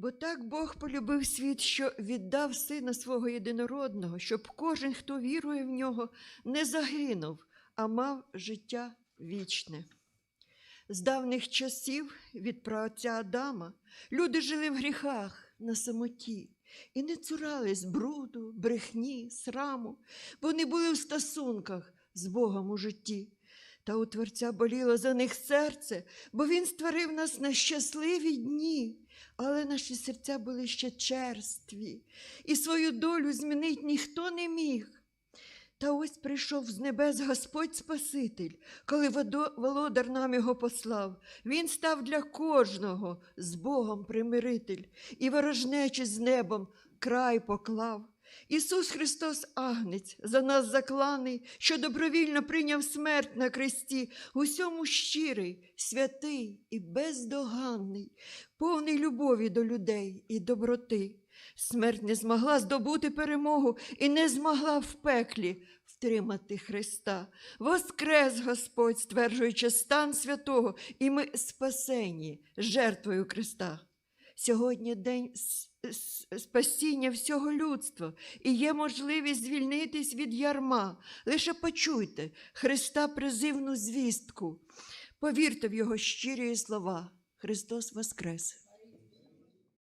Бо так Бог полюбив світ, що віддав сина свого єдинородного, щоб кожен, хто вірує в нього, не загинув, а мав життя вічне. З давніх часів від праотця Адама люди жили в гріхах на самоті і не цурались бруду, брехні, сраму, вони були в стосунках з Богом у житті. Та у Творця боліло за них серце, бо Він створив нас на щасливі дні, але наші серця були ще черстві, і свою долю змінить ніхто не міг. Та ось прийшов з небес Господь Спаситель, коли володар нам його послав. Він став для кожного з Богом примиритель, і ворожнечі з небом край поклав. Ісус Христос Агнець, за нас закланий, що добровільно прийняв смерть на кресті, усьому щирий, святий і бездоганний, повний любові до людей і доброти. Смерть не змогла здобути перемогу і не змогла в пеклі втримати Христа. Воскрес Господь, стверджуючи стан святого, і ми спасені жертвою Христа. Сьогодні день спасіння всього людства, і є можливість звільнитись від ярма. Лише почуйте Христа призивну звістку. Повірте в Його щирі слова. Христос Воскрес!